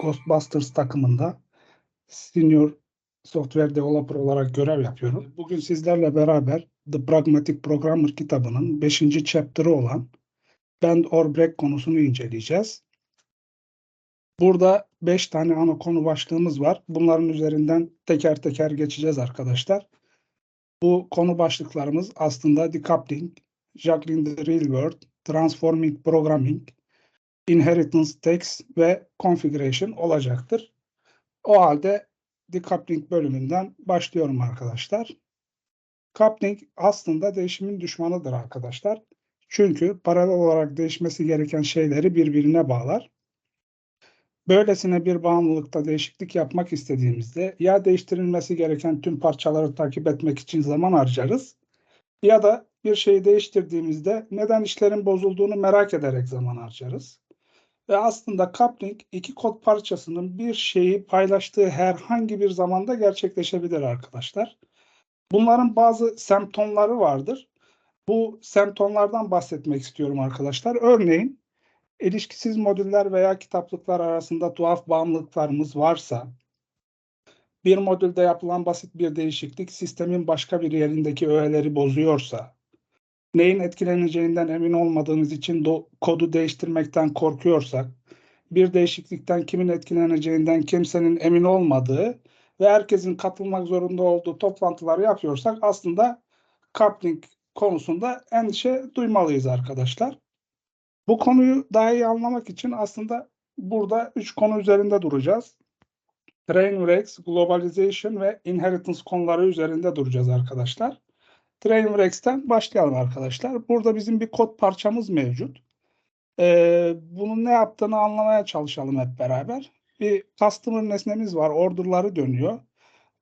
Ghostbusters takımında senior software developer olarak görev yapıyorum. Bugün sizlerle beraber The Pragmatic Programmer kitabının 5. chapter'ı olan Bend or Break konusunu inceleyeceğiz. Burada 5 tane ana konu başlığımız var. Bunların üzerinden teker teker geçeceğiz arkadaşlar. Bu konu başlıklarımız aslında decoupling, juggling the real world, transforming programming, inheritance text ve configuration olacaktır. O halde decoupling bölümünden başlıyorum arkadaşlar. Coupling aslında değişimin düşmanıdır arkadaşlar. Çünkü paralel olarak değişmesi gereken şeyleri birbirine bağlar. Böylesine bir bağımlılıkta değişiklik yapmak istediğimizde ya değiştirilmesi gereken tüm parçaları takip etmek için zaman harcarız ya da bir şeyi değiştirdiğimizde neden işlerin bozulduğunu merak ederek zaman harcarız. Ve aslında coupling iki kod parçasının bir şeyi paylaştığı herhangi bir zamanda gerçekleşebilir arkadaşlar. Bunların bazı semptomları vardır. Bu semptomlardan bahsetmek istiyorum arkadaşlar. Örneğin ilişkisiz modüller veya kitaplıklar arasında tuhaf bağımlılıklarımız varsa, bir modülde yapılan basit bir değişiklik sistemin başka bir yerindeki öğeleri bozuyorsa, neyin etkileneceğinden emin olmadığımız için do- kodu değiştirmekten korkuyorsak, bir değişiklikten kimin etkileneceğinden kimsenin emin olmadığı ve herkesin katılmak zorunda olduğu toplantıları yapıyorsak aslında coupling konusunda endişe duymalıyız arkadaşlar. Bu konuyu daha iyi anlamak için aslında burada üç konu üzerinde duracağız. Train wrecks, globalization ve inheritance konuları üzerinde duracağız arkadaşlar. Train wrecks'ten başlayalım arkadaşlar. Burada bizim bir kod parçamız mevcut. Ee, bunun ne yaptığını anlamaya çalışalım hep beraber. Bir customer nesnemiz var. Order'ları dönüyor.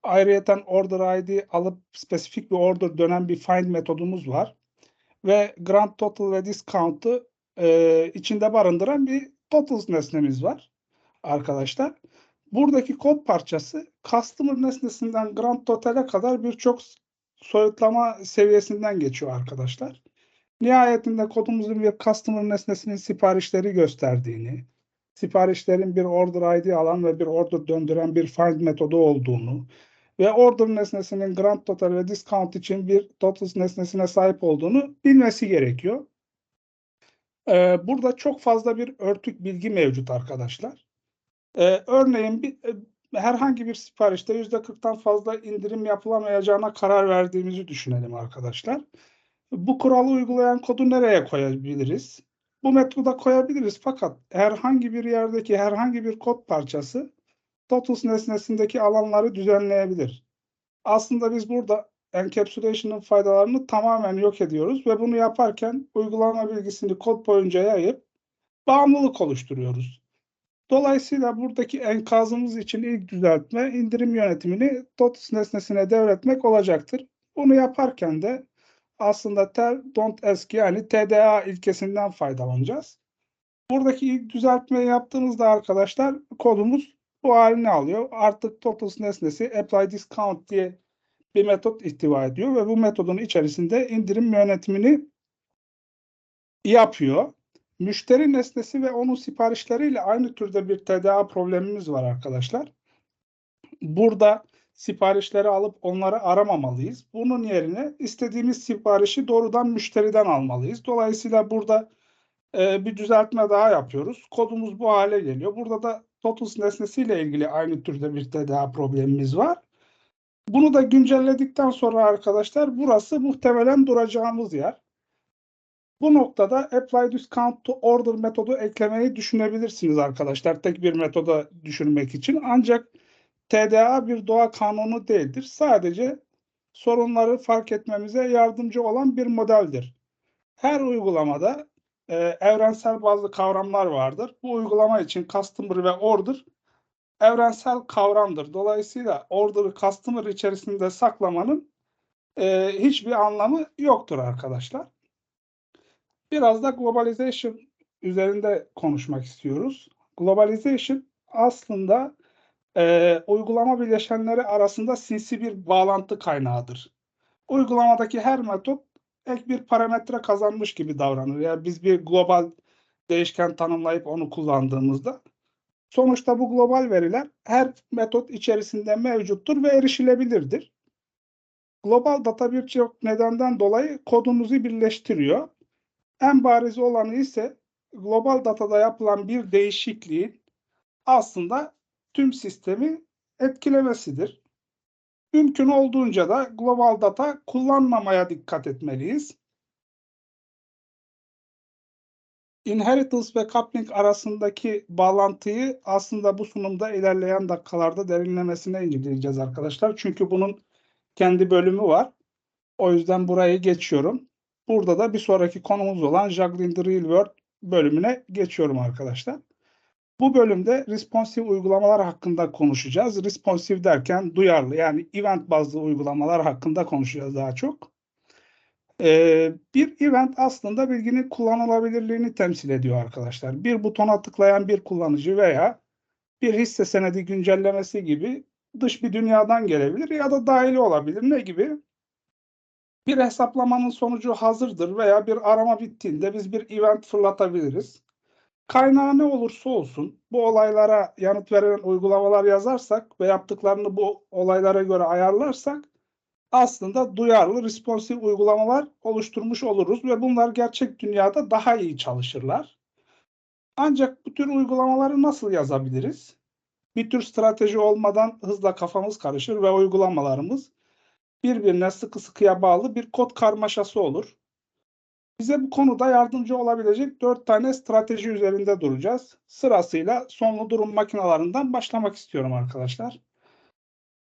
Ayrıyeten order ID alıp spesifik bir order dönen bir find metodumuz var. Ve grand total ve discount'ı e, içinde barındıran bir totals nesnemiz var arkadaşlar. Buradaki kod parçası customer nesnesinden grand total'e kadar birçok soyutlama seviyesinden geçiyor arkadaşlar. Nihayetinde kodumuzun bir customer nesnesinin siparişleri gösterdiğini, siparişlerin bir order ID alan ve bir order döndüren bir find metodu olduğunu ve order nesnesinin grand total ve discount için bir totals nesnesine sahip olduğunu bilmesi gerekiyor. Ee, burada çok fazla bir örtük bilgi mevcut arkadaşlar. Ee, örneğin bir, herhangi bir siparişte yüzde 40'tan fazla indirim yapılamayacağına karar verdiğimizi düşünelim arkadaşlar. Bu kuralı uygulayan kodu nereye koyabiliriz? Bu metoda koyabiliriz fakat herhangi bir yerdeki herhangi bir kod parçası Totus nesnesindeki alanları düzenleyebilir. Aslında biz burada encapsulation'ın faydalarını tamamen yok ediyoruz ve bunu yaparken uygulama bilgisini kod boyunca yayıp bağımlılık oluşturuyoruz. Dolayısıyla buradaki enkazımız için ilk düzeltme indirim yönetimini Totus nesnesine devretmek olacaktır. Bunu yaparken de aslında tell don't ask yani TDA ilkesinden faydalanacağız. Buradaki ilk düzeltmeyi yaptığımızda arkadaşlar kodumuz bu halini alıyor. Artık Totals nesnesi apply discount diye bir metot ihtiva ediyor ve bu metodun içerisinde indirim yönetimini yapıyor. Müşteri nesnesi ve onun siparişleriyle aynı türde bir TDA problemimiz var arkadaşlar. Burada siparişleri alıp onları aramamalıyız. Bunun yerine istediğimiz siparişi doğrudan müşteriden almalıyız. Dolayısıyla burada e, bir düzeltme daha yapıyoruz. Kodumuz bu hale geliyor. Burada da Totals nesnesiyle ilgili aynı türde bir TDA problemimiz var. Bunu da güncelledikten sonra arkadaşlar burası muhtemelen duracağımız yer. Bu noktada apply discount to order metodu eklemeyi düşünebilirsiniz arkadaşlar. Tek bir metoda düşünmek için. Ancak TDA bir doğa kanunu değildir. Sadece sorunları fark etmemize yardımcı olan bir modeldir. Her uygulamada e, evrensel bazı kavramlar vardır. Bu uygulama için customer ve order evrensel kavramdır. Dolayısıyla order'ı customer içerisinde saklamanın e, hiçbir anlamı yoktur arkadaşlar. Biraz da globalization üzerinde konuşmak istiyoruz. Globalization aslında e, uygulama bileşenleri arasında sinsi bir bağlantı kaynağıdır. Uygulamadaki her metot ek bir parametre kazanmış gibi davranır. Yani biz bir global değişken tanımlayıp onu kullandığımızda Sonuçta bu global veriler her metot içerisinde mevcuttur ve erişilebilirdir. Global data birçok nedenden dolayı kodumuzu birleştiriyor. En bariz olanı ise global datada yapılan bir değişikliğin aslında tüm sistemi etkilemesidir. Mümkün olduğunca da global data kullanmamaya dikkat etmeliyiz. Inheritance ve coupling arasındaki bağlantıyı aslında bu sunumda ilerleyen dakikalarda derinlemesine inceleyeceğiz arkadaşlar. Çünkü bunun kendi bölümü var. O yüzden burayı geçiyorum. Burada da bir sonraki konumuz olan Juggling the Real World bölümüne geçiyorum arkadaşlar. Bu bölümde responsive uygulamalar hakkında konuşacağız. Responsive derken duyarlı yani event bazlı uygulamalar hakkında konuşacağız daha çok. Ee, bir event aslında bilginin kullanılabilirliğini temsil ediyor arkadaşlar. Bir butona tıklayan bir kullanıcı veya bir hisse senedi güncellemesi gibi dış bir dünyadan gelebilir ya da dahili olabilir. Ne gibi? Bir hesaplamanın sonucu hazırdır veya bir arama bittiğinde biz bir event fırlatabiliriz. Kaynağı ne olursa olsun bu olaylara yanıt veren uygulamalar yazarsak ve yaptıklarını bu olaylara göre ayarlarsak aslında duyarlı, responsive uygulamalar oluşturmuş oluruz ve bunlar gerçek dünyada daha iyi çalışırlar. Ancak bu tür uygulamaları nasıl yazabiliriz? Bir tür strateji olmadan hızla kafamız karışır ve uygulamalarımız birbirine sıkı sıkıya bağlı bir kod karmaşası olur. Bize bu konuda yardımcı olabilecek dört tane strateji üzerinde duracağız. Sırasıyla sonlu durum makinalarından başlamak istiyorum arkadaşlar.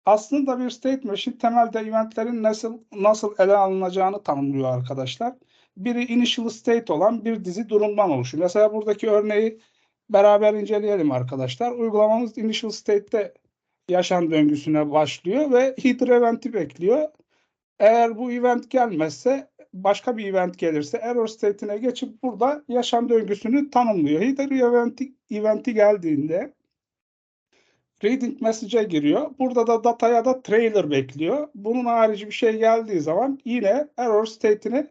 Aslında bir state machine temelde eventlerin nasıl nasıl ele alınacağını tanımlıyor arkadaşlar. Biri initial state olan bir dizi durumdan oluşuyor. Mesela buradaki örneği beraber inceleyelim arkadaşlar. Uygulamamız initial state'te yaşam döngüsüne başlıyor ve header event'i bekliyor. Eğer bu event gelmezse başka bir event gelirse error state'ine geçip burada yaşam döngüsünü tanımlıyor. Header event'i event'i geldiğinde reading message'e giriyor. Burada da data ya da trailer bekliyor. Bunun harici bir şey geldiği zaman yine error state'ine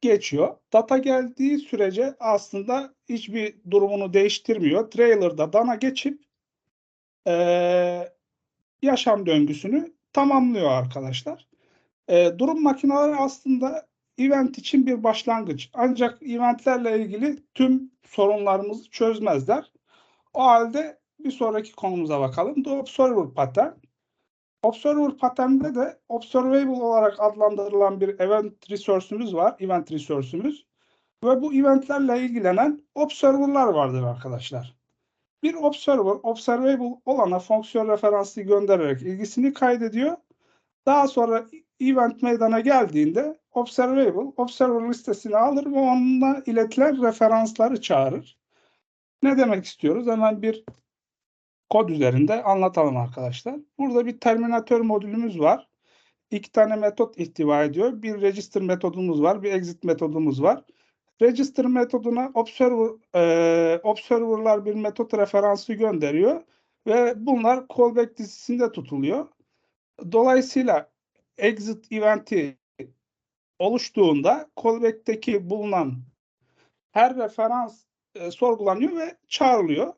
geçiyor. Data geldiği sürece aslında hiçbir durumunu değiştirmiyor. Trailer'da dana geçip ee, yaşam döngüsünü tamamlıyor arkadaşlar. E, durum makineleri aslında event için bir başlangıç. Ancak eventlerle ilgili tüm sorunlarımızı çözmezler. O halde bir sonraki konumuza bakalım. The Observer Pattern. Observer Pattern'de de Observable olarak adlandırılan bir event resource'ümüz var. Event resource'ümüz. Ve bu eventlerle ilgilenen observer'lar vardır arkadaşlar. Bir observer, observable olana fonksiyon referansı göndererek ilgisini kaydediyor. Daha sonra event meydana geldiğinde observable, observer listesini alır ve onunla iletilen referansları çağırır. Ne demek istiyoruz? Hemen bir kod üzerinde anlatalım arkadaşlar. Burada bir terminatör modülümüz var. İki tane metot ihtiva ediyor. Bir register metodumuz var, bir exit metodumuz var. Register metoduna observer, e, observer'lar bir metot referansı gönderiyor ve bunlar callback dizisinde tutuluyor. Dolayısıyla exit eventi oluştuğunda callback'teki bulunan her referans e, sorgulanıyor ve çağrılıyor.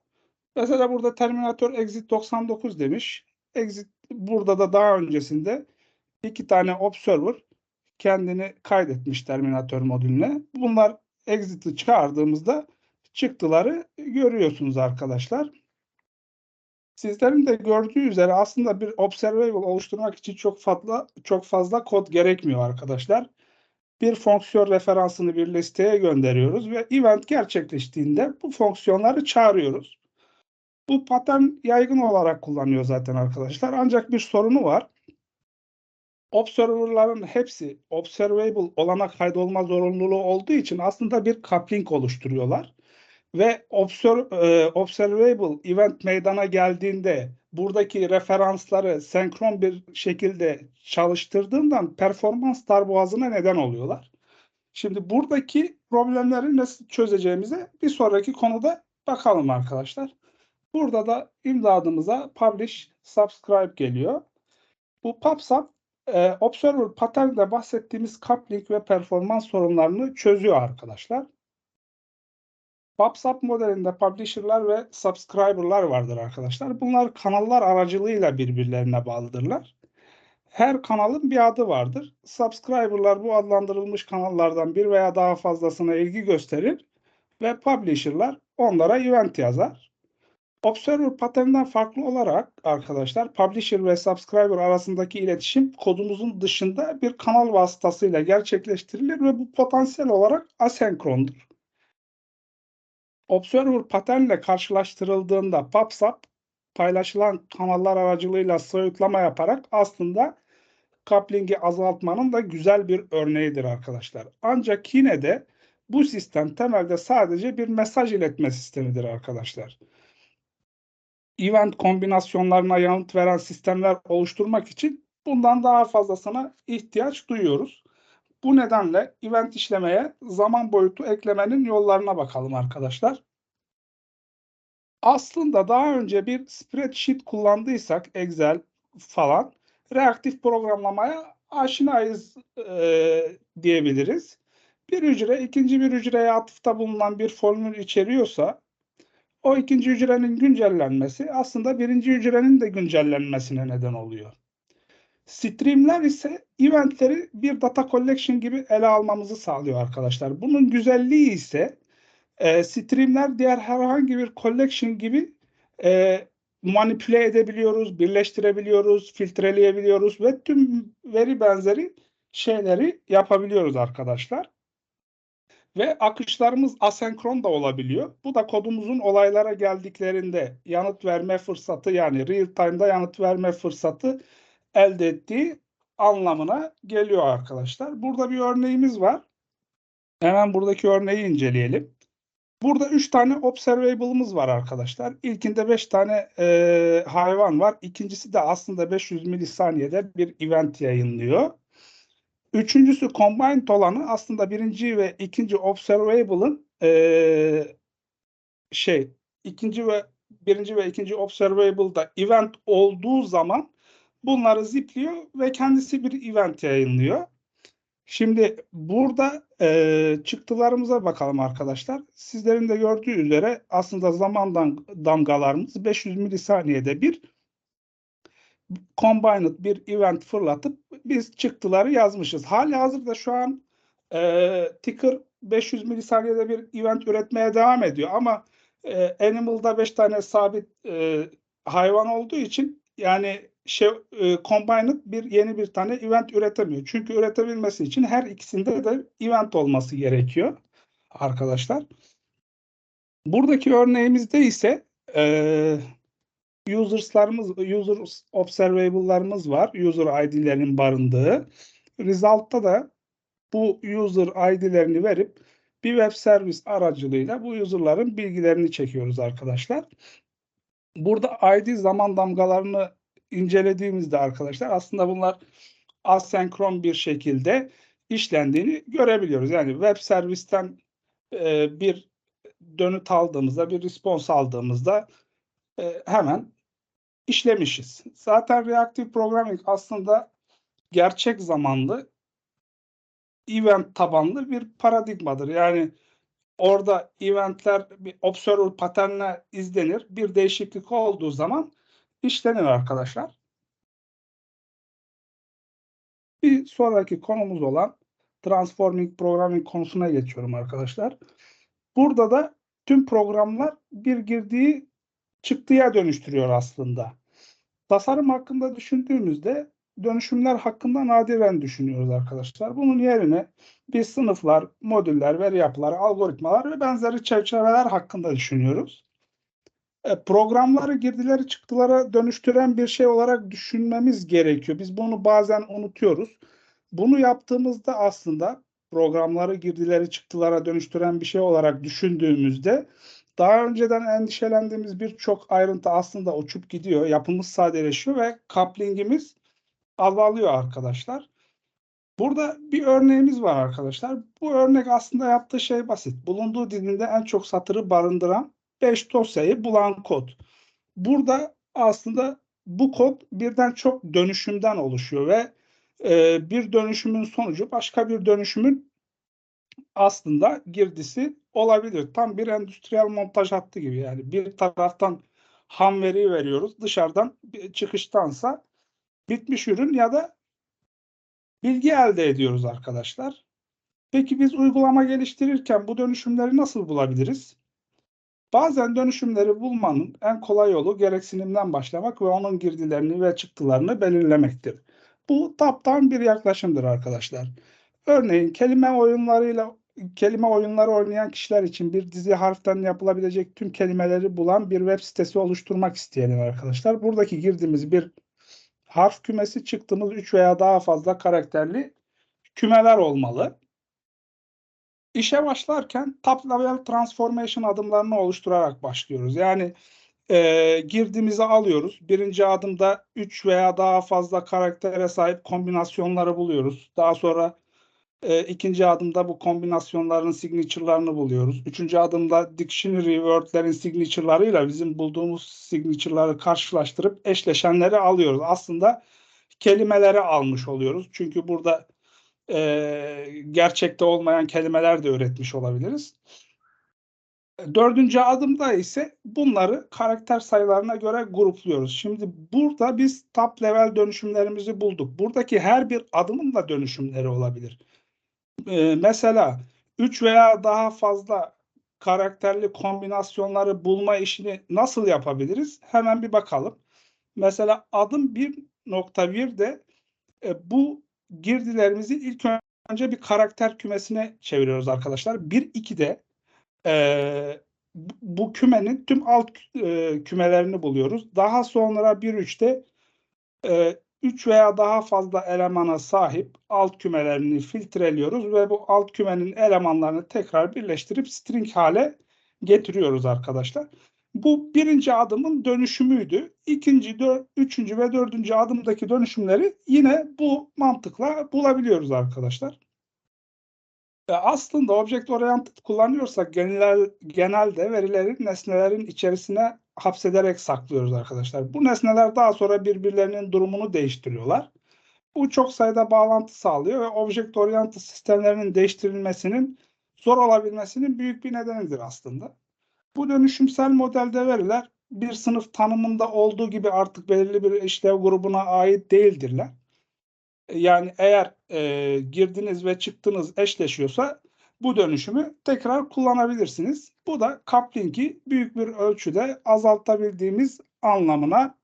Mesela burada Terminator exit 99 demiş. Exit burada da daha öncesinde iki tane observer kendini kaydetmiş Terminator modülüne. Bunlar exit'i çağırdığımızda çıktıları görüyorsunuz arkadaşlar. Sizlerin de gördüğü üzere aslında bir observable oluşturmak için çok fazla çok fazla kod gerekmiyor arkadaşlar. Bir fonksiyon referansını bir listeye gönderiyoruz ve event gerçekleştiğinde bu fonksiyonları çağırıyoruz. Bu patern yaygın olarak kullanıyor zaten arkadaşlar. Ancak bir sorunu var. Observer'ların hepsi observable olana kaydolma zorunluluğu olduğu için aslında bir coupling oluşturuyorlar. Ve observe, e, observable event meydana geldiğinde buradaki referansları senkron bir şekilde çalıştırdığından performans darboğazına neden oluyorlar. Şimdi buradaki problemleri nasıl çözeceğimize bir sonraki konuda bakalım arkadaşlar. Burada da imdadımıza publish, subscribe geliyor. Bu PubSub e, Observer Pattern'de bahsettiğimiz coupling ve performans sorunlarını çözüyor arkadaşlar. PubSub modelinde publisher'lar ve subscriber'lar vardır arkadaşlar. Bunlar kanallar aracılığıyla birbirlerine bağlıdırlar. Her kanalın bir adı vardır. Subscriber'lar bu adlandırılmış kanallardan bir veya daha fazlasına ilgi gösterir ve publisher'lar onlara event yazar. Observer paterninden farklı olarak arkadaşlar publisher ve subscriber arasındaki iletişim kodumuzun dışında bir kanal vasıtasıyla gerçekleştirilir ve bu potansiyel olarak asenkrondur. Observer paternle karşılaştırıldığında PubSub paylaşılan kanallar aracılığıyla soyutlama yaparak aslında coupling'i azaltmanın da güzel bir örneğidir arkadaşlar. Ancak yine de bu sistem temelde sadece bir mesaj iletme sistemidir arkadaşlar. Event kombinasyonlarına yanıt veren sistemler oluşturmak için bundan daha fazlasına ihtiyaç duyuyoruz. Bu nedenle event işlemeye zaman boyutu eklemenin yollarına bakalım arkadaşlar. Aslında daha önce bir spreadsheet kullandıysak Excel falan reaktif programlamaya aşinayız e, diyebiliriz. Bir hücre ikinci bir hücreye atıfta bulunan bir formül içeriyorsa o ikinci hücrenin güncellenmesi aslında birinci hücrenin de güncellenmesine neden oluyor. Streamler ise eventleri bir data collection gibi ele almamızı sağlıyor arkadaşlar. Bunun güzelliği ise e, streamler diğer herhangi bir collection gibi e, manipüle edebiliyoruz, birleştirebiliyoruz, filtreleyebiliyoruz ve tüm veri benzeri şeyleri yapabiliyoruz arkadaşlar. Ve akışlarımız asenkron da olabiliyor. Bu da kodumuzun olaylara geldiklerinde yanıt verme fırsatı yani real time'da yanıt verme fırsatı elde ettiği anlamına geliyor arkadaşlar. Burada bir örneğimiz var. Hemen buradaki örneği inceleyelim. Burada 3 tane observable'ımız var arkadaşlar. İlkinde 5 tane e, hayvan var. İkincisi de aslında 500 milisaniyede bir event yayınlıyor. Üçüncüsü combined olanı aslında birinci ve ikinci observable'ın e, şey ikinci ve birinci ve ikinci observable'da event olduğu zaman bunları zipliyor ve kendisi bir event yayınlıyor. Şimdi burada e, çıktılarımıza bakalım arkadaşlar. Sizlerin de gördüğü üzere aslında zaman damgalarımız 500 milisaniyede bir combined bir event fırlatıp biz çıktıları yazmışız. Hali hazırda şu an e, ticker 500 milisaniyede bir event üretmeye devam ediyor ama e, Animal'da 5 tane sabit e, hayvan olduğu için yani şey e, combined bir yeni bir tane event üretemiyor. Çünkü üretebilmesi için her ikisinde de event olması gerekiyor arkadaşlar. Buradaki örneğimizde ise e, users'larımız, user observable'larımız var. User ID'lerin barındığı. Result'ta da bu user ID'lerini verip bir web servis aracılığıyla bu user'ların bilgilerini çekiyoruz arkadaşlar. Burada ID zaman damgalarını incelediğimizde arkadaşlar aslında bunlar asenkron bir şekilde işlendiğini görebiliyoruz. Yani web servisten bir dönüt aldığımızda, bir response aldığımızda e, hemen işlemişiz. Zaten reactive programming aslında gerçek zamanlı event tabanlı bir paradigmadır. Yani orada eventler bir observer paternle izlenir. Bir değişiklik olduğu zaman işlenir arkadaşlar. Bir sonraki konumuz olan Transforming Programming konusuna geçiyorum arkadaşlar. Burada da tüm programlar bir girdiği çıktıya dönüştürüyor aslında. Tasarım hakkında düşündüğümüzde dönüşümler hakkında nadiren düşünüyoruz arkadaşlar. Bunun yerine biz sınıflar, modüller, veri yapıları, algoritmalar ve benzeri çerçeveler hakkında düşünüyoruz. E, programları girdileri çıktılara dönüştüren bir şey olarak düşünmemiz gerekiyor. Biz bunu bazen unutuyoruz. Bunu yaptığımızda aslında programları girdileri çıktılara dönüştüren bir şey olarak düşündüğümüzde daha önceden endişelendiğimiz birçok ayrıntı aslında uçup gidiyor. Yapımız sadeleşiyor ve coupling'imiz azalıyor arkadaşlar. Burada bir örneğimiz var arkadaşlar. Bu örnek aslında yaptığı şey basit. Bulunduğu dilinde en çok satırı barındıran 5 dosyayı bulan kod. Burada aslında bu kod birden çok dönüşümden oluşuyor ve e, bir dönüşümün sonucu başka bir dönüşümün aslında girdisi olabilir. Tam bir endüstriyel montaj hattı gibi yani bir taraftan ham veriyi veriyoruz. Dışarıdan çıkıştansa bitmiş ürün ya da bilgi elde ediyoruz arkadaşlar. Peki biz uygulama geliştirirken bu dönüşümleri nasıl bulabiliriz? Bazen dönüşümleri bulmanın en kolay yolu gereksinimden başlamak ve onun girdilerini ve çıktılarını belirlemektir. Bu taptan bir yaklaşımdır arkadaşlar. Örneğin kelime oyunlarıyla kelime oyunları oynayan kişiler için bir dizi harften yapılabilecek tüm kelimeleri bulan bir web sitesi oluşturmak isteyelim arkadaşlar. Buradaki girdiğimiz bir harf kümesi çıktığımız 3 veya daha fazla karakterli kümeler olmalı. İşe başlarken top level transformation adımlarını oluşturarak başlıyoruz. Yani e, girdiğimizi alıyoruz. Birinci adımda 3 veya daha fazla karaktere sahip kombinasyonları buluyoruz. Daha sonra e, ikinci adımda bu kombinasyonların signature'larını buluyoruz. Üçüncü adımda dictionary word'lerin signature'larıyla bizim bulduğumuz signature'ları karşılaştırıp eşleşenleri alıyoruz. Aslında kelimeleri almış oluyoruz. Çünkü burada e, gerçekte olmayan kelimeler de üretmiş olabiliriz. Dördüncü adımda ise bunları karakter sayılarına göre grupluyoruz. Şimdi burada biz top level dönüşümlerimizi bulduk. Buradaki her bir adımın da dönüşümleri olabilir. Ee, mesela 3 veya daha fazla karakterli kombinasyonları bulma işini nasıl yapabiliriz? Hemen bir bakalım. Mesela adım 1.1'de e, bu girdilerimizi ilk önce bir karakter kümesine çeviriyoruz arkadaşlar. 1.2'de e, bu kümenin tüm alt e, kümelerini buluyoruz. Daha sonra 1.3'te e, 3 veya daha fazla elemana sahip alt kümelerini filtreliyoruz ve bu alt kümenin elemanlarını tekrar birleştirip string hale getiriyoruz arkadaşlar. Bu birinci adımın dönüşümüydü. İkinci, üçüncü ve dördüncü adımdaki dönüşümleri yine bu mantıkla bulabiliyoruz arkadaşlar. E aslında object oriented kullanıyorsak genel, genelde verileri nesnelerin içerisine hapsederek saklıyoruz arkadaşlar. Bu nesneler daha sonra birbirlerinin durumunu değiştiriyorlar. Bu çok sayıda bağlantı sağlıyor ve object oriented sistemlerinin değiştirilmesinin zor olabilmesinin büyük bir nedenidir aslında. Bu dönüşümsel modelde veriler bir sınıf tanımında olduğu gibi artık belirli bir işlev grubuna ait değildirler. Yani eğer e, girdiniz ve çıktınız eşleşiyorsa bu dönüşümü tekrar kullanabilirsiniz. Bu da coupling'i büyük bir ölçüde azaltabildiğimiz anlamına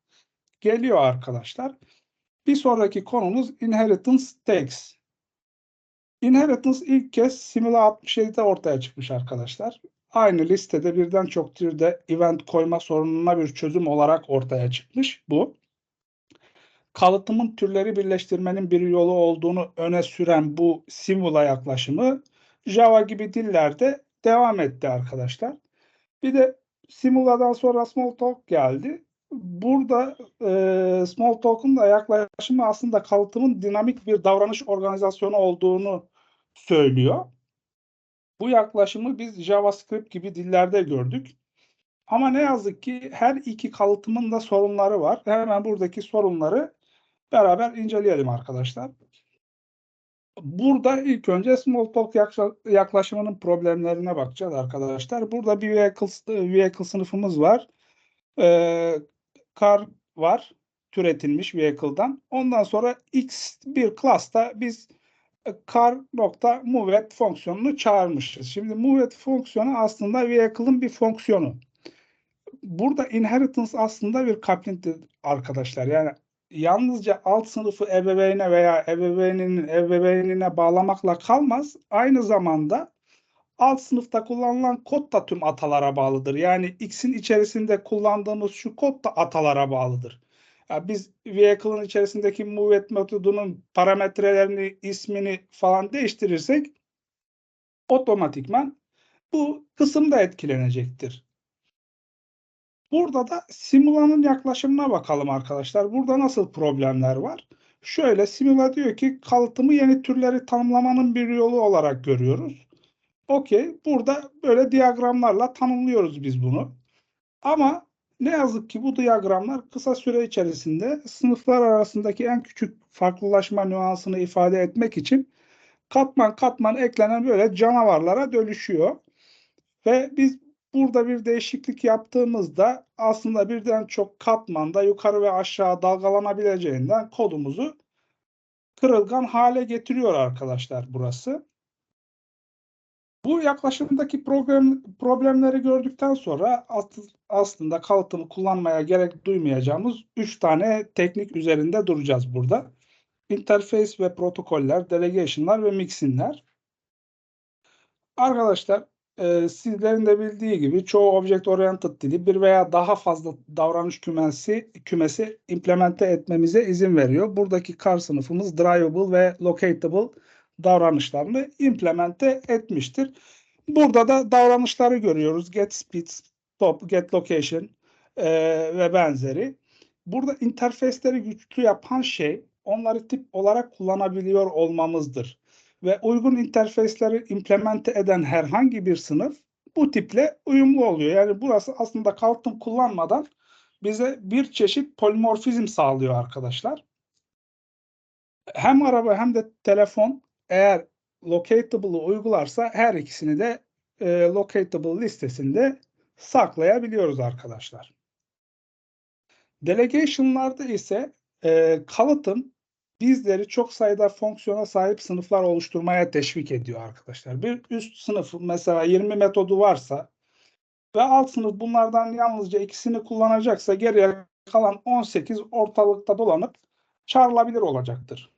geliyor arkadaşlar. Bir sonraki konumuz inheritance tags. Inheritance ilk kez Simula 67'de ortaya çıkmış arkadaşlar. Aynı listede birden çok türde event koyma sorununa bir çözüm olarak ortaya çıkmış bu kalıtımın türleri birleştirmenin bir yolu olduğunu öne süren bu Simula yaklaşımı Java gibi dillerde devam etti arkadaşlar. Bir de Simula'dan sonra Smalltalk geldi. Burada e, Smalltalk'un da yaklaşımı aslında kalıtımın dinamik bir davranış organizasyonu olduğunu söylüyor. Bu yaklaşımı biz JavaScript gibi dillerde gördük. Ama ne yazık ki her iki kalıtımın da sorunları var. Hemen buradaki sorunları beraber inceleyelim arkadaşlar. Burada ilk önce Smalltalk yaklaşımının problemlerine bakacağız arkadaşlar. Burada bir vehicle, vehicle sınıfımız var. Ee, car var. Türetilmiş vehicle'dan. Ondan sonra x bir class'ta biz car nokta moveet fonksiyonunu çağırmışız. Şimdi moveet fonksiyonu aslında vehicle'ın bir fonksiyonu. Burada inheritance aslında bir coupling arkadaşlar. Yani yalnızca alt sınıfı ebeveyne veya ebeveyninin ebeveynine bağlamakla kalmaz. Aynı zamanda alt sınıfta kullanılan kod da tüm atalara bağlıdır. Yani X'in içerisinde kullandığımız şu kod da atalara bağlıdır. Yani biz vehicle'ın içerisindeki move metodunun parametrelerini, ismini falan değiştirirsek otomatikman bu kısım da etkilenecektir. Burada da Simula'nın yaklaşımına bakalım arkadaşlar. Burada nasıl problemler var? Şöyle Simula diyor ki kalıtımı yeni türleri tanımlamanın bir yolu olarak görüyoruz. Okey. Burada böyle diyagramlarla tanımlıyoruz biz bunu. Ama ne yazık ki bu diyagramlar kısa süre içerisinde sınıflar arasındaki en küçük farklılaşma nüansını ifade etmek için katman katman eklenen böyle canavarlara dönüşüyor. Ve biz burada bir değişiklik yaptığımızda aslında birden çok katmanda yukarı ve aşağı dalgalanabileceğinden kodumuzu kırılgan hale getiriyor arkadaşlar burası. Bu yaklaşımdaki problem, problemleri gördükten sonra aslında kalıtımı kullanmaya gerek duymayacağımız 3 tane teknik üzerinde duracağız burada. Interface ve protokoller, delegation'lar ve mixin'ler. Arkadaşlar e, sizlerin de bildiği gibi çoğu object oriented dili bir veya daha fazla davranış kümesi kümesi implemente etmemize izin veriyor. Buradaki kar sınıfımız drivable ve locatable davranışlarını implemente etmiştir. Burada da davranışları görüyoruz. Get speed, stop, get location e, ve benzeri. Burada interface'leri güçlü yapan şey onları tip olarak kullanabiliyor olmamızdır. Ve uygun interface'leri implemente eden herhangi bir sınıf bu tiple uyumlu oluyor. Yani burası aslında kalıtım kullanmadan bize bir çeşit polimorfizm sağlıyor arkadaşlar. Hem araba hem de telefon eğer locatable'ı uygularsa her ikisini de e, locatable listesinde saklayabiliyoruz arkadaşlar. Delegation'larda ise e, kalıtım bizleri çok sayıda fonksiyona sahip sınıflar oluşturmaya teşvik ediyor arkadaşlar. Bir üst sınıf mesela 20 metodu varsa ve alt sınıf bunlardan yalnızca ikisini kullanacaksa geriye kalan 18 ortalıkta dolanıp çağrılabilir olacaktır.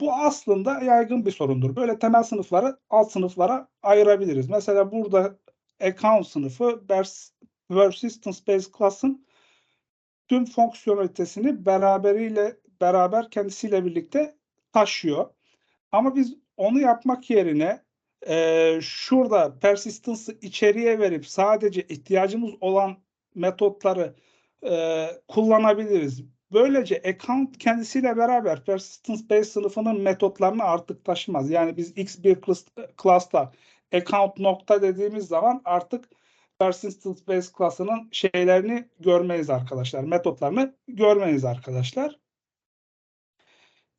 Bu aslında yaygın bir sorundur. Böyle temel sınıfları alt sınıflara ayırabiliriz. Mesela burada account sınıfı persistence based class'ın tüm fonksiyonelitesini beraberiyle beraber kendisiyle birlikte taşıyor. Ama biz onu yapmak yerine e, şurada persistence'ı içeriye verip sadece ihtiyacımız olan metotları e, kullanabiliriz. Böylece account kendisiyle beraber persistence based sınıfının metotlarını artık taşımaz. Yani biz x1 class'ta account nokta dediğimiz zaman artık persistence based class'ının şeylerini görmeyiz arkadaşlar. Metotlarını görmeyiz arkadaşlar.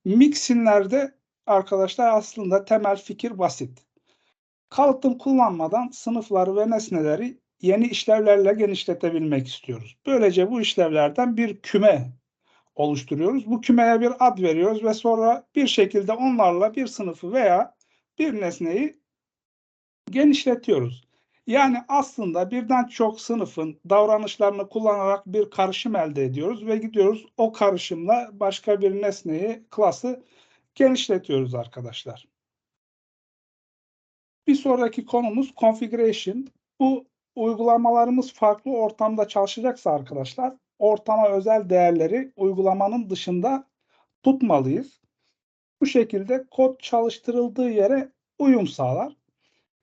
Mixinlerde arkadaşlar aslında temel fikir basit. Kalıtım kullanmadan sınıfları ve nesneleri yeni işlevlerle genişletebilmek istiyoruz. Böylece bu işlevlerden bir küme oluşturuyoruz. Bu kümeye bir ad veriyoruz ve sonra bir şekilde onlarla bir sınıfı veya bir nesneyi genişletiyoruz. Yani aslında birden çok sınıfın davranışlarını kullanarak bir karışım elde ediyoruz ve gidiyoruz o karışımla başka bir nesneyi, klası genişletiyoruz arkadaşlar. Bir sonraki konumuz configuration. Bu uygulamalarımız farklı ortamda çalışacaksa arkadaşlar ortama özel değerleri uygulamanın dışında tutmalıyız. Bu şekilde kod çalıştırıldığı yere uyum sağlar.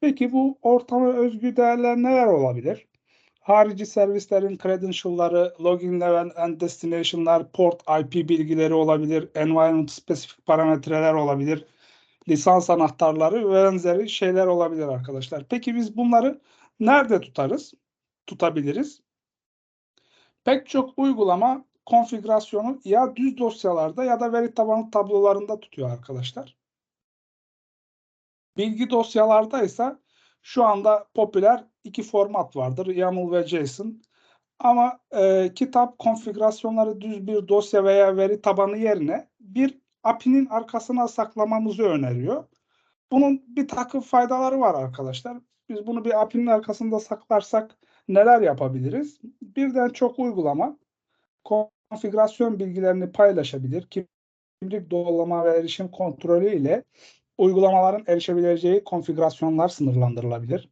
Peki bu ortama özgü değerler neler olabilir? Harici servislerin credential'ları, login level and destination'lar, port IP bilgileri olabilir, environment spesifik parametreler olabilir, lisans anahtarları ve benzeri şeyler olabilir arkadaşlar. Peki biz bunları nerede tutarız? Tutabiliriz. Pek çok uygulama konfigürasyonu ya düz dosyalarda ya da veri tabanı tablolarında tutuyor arkadaşlar. Bilgi dosyalarda ise şu anda popüler iki format vardır. YAML ve JSON. Ama e, kitap konfigürasyonları düz bir dosya veya veri tabanı yerine bir API'nin arkasına saklamamızı öneriyor. Bunun bir takım faydaları var arkadaşlar. Biz bunu bir API'nin arkasında saklarsak neler yapabiliriz? Birden çok uygulama konfigürasyon bilgilerini paylaşabilir. Kimlik doğrulama ve erişim kontrolü ile uygulamaların erişebileceği konfigürasyonlar sınırlandırılabilir.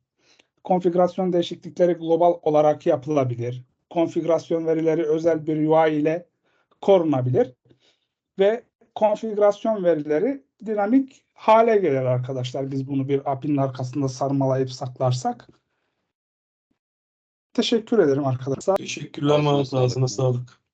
Konfigürasyon değişiklikleri global olarak yapılabilir. Konfigürasyon verileri özel bir UI ile korunabilir ve konfigürasyon verileri dinamik hale gelir arkadaşlar. Biz bunu bir API'nin arkasında sarmalayıp saklarsak. Teşekkür ederim arkadaşlar. Teşekkürler ağzına sağlık.